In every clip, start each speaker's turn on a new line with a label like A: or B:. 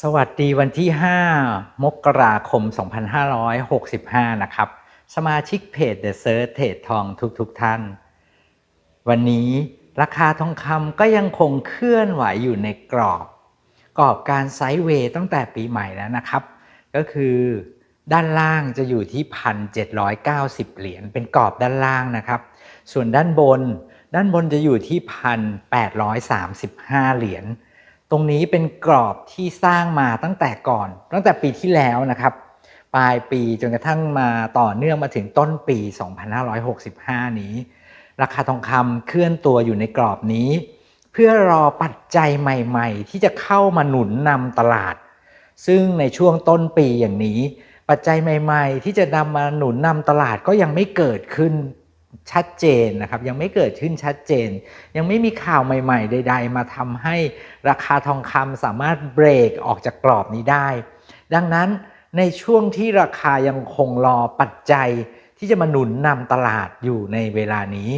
A: สวัสดีวันที่ 5 มกราคม 2565 นะครับ สมาชิกเพจ The Search เทรดทองทุกๆทท่าน วันนี้ราคาทองคำก็ยังคงเคลื่อนไหวอยู่ในกรอบ กรอบการไซด์เวย์ตั้งแต่ปีใหม่แล้วนะครับ ก็คือด้านล่างจะอยู่ที่ 1,790 เหรียญเป็นกรอบด้านล่างนะครับ ส่วนด้านบน ด้านบนจะอยู่ที่ 1,835 เหรียญ ตรงนี้เป็นกรอบที่สร้างมาตั้งแต่ก่อน ตั้งแต่ปีที่แล้วนะครับ ปลายปีจนกระทั่งมาต่อเนื่องมาถึงต้นปี 2565 นี้ ราคาทองคำเคลื่อนตัวอยู่ในกรอบนี้ เพื่อรอปัจจัยใหม่ๆ ที่จะเข้ามาหนุนนำตลาด ซึ่งในช่วงต้นปีอย่างนี้ ปัจจัยใหม่ ๆ ที่จะนำมาหนุนนำตลาดก็ยังไม่เกิดขึ้น ชัดเจนนะครับยังไม่เกิดขึ้นชัดเจน ยังไม่มีข่าวใหม่ ๆ ใด ๆ มาทำให้ราคาทองคำสามารถเบรกออกจากกรอบนี้ได้ ดังนั้นในช่วงที่ราคายังคงรอปัจจัยที่จะมาหนุนนำตลาดอยู่ในเวลานี้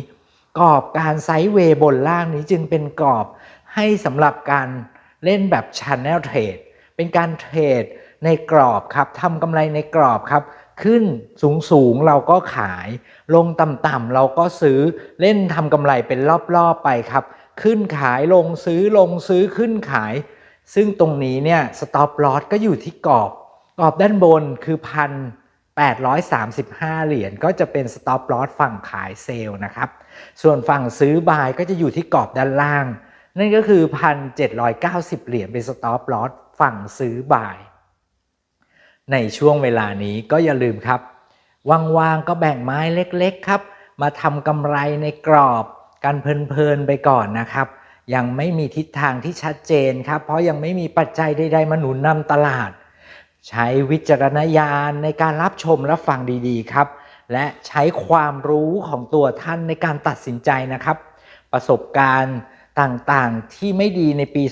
A: กรอบการไซด์เวย์บนล่างนี้จึงเป็นกรอบให้สำหรับการเล่นแบบ Channel Trade เป็นการเทรดในกรอบครับทำกำไรในกรอบครับ ขึ้นสูงสูงเราก็ขาย ลงต่ำๆเราก็ซื้อเล่นทำกำไรเป็นรอบๆไปครับ ขึ้นขายลงซื้อลงซื้อขึ้นขาย ซึ่งตรงนี้เนี่ยสต็อปลอสก็อยู่ที่กรอบกรอบด้านบนคือพัน835 เหรียญก็จะเป็นสต็อปลอสฝั่งขายเซลล์นะครับ ส่วนฝั่งซื้อบายก็จะอยู่ที่กรอบด้านล่าง นั่นก็คือ 1,790 เหรียญเป็นสต็อปลอสฝั่งซื้อบาย ในช่วงเวลานี้ก็อย่าลืมครับว่างๆก็แบ่งไม้เล็กๆครับ มาทำกำไรในกรอบกันเพลินๆไปก่อนนะครับ ยังไม่มีทิศทางที่ชัดเจนครับ เพราะยังไม่มีปัจจัยใดๆมาหนุนนำตลาด ใช้วิจารณญาณในการรับชมและฟังดีๆครับ และใช้ความรู้ของตัวท่านในการตัดสินใจนะครับ ประสบการณ์ต่างๆที่ไม่ดีในปี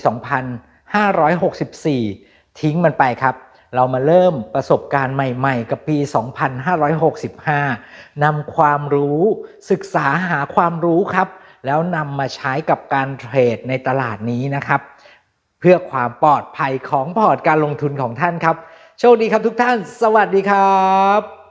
A: 2564 ทิ้งมันไปครับ เรามาเริ่มประสบการณ์ใหม่ๆ กับปี 2565 นำความรู้ศึกษาหาความรู้ครับ แล้วนำมาใช้กับการเทรดในตลาดนี้นะครับ เพื่อความปลอดภัยของพอร์ตการลงทุนของท่านครับ โชคดีครับทุกท่าน สวัสดีครับ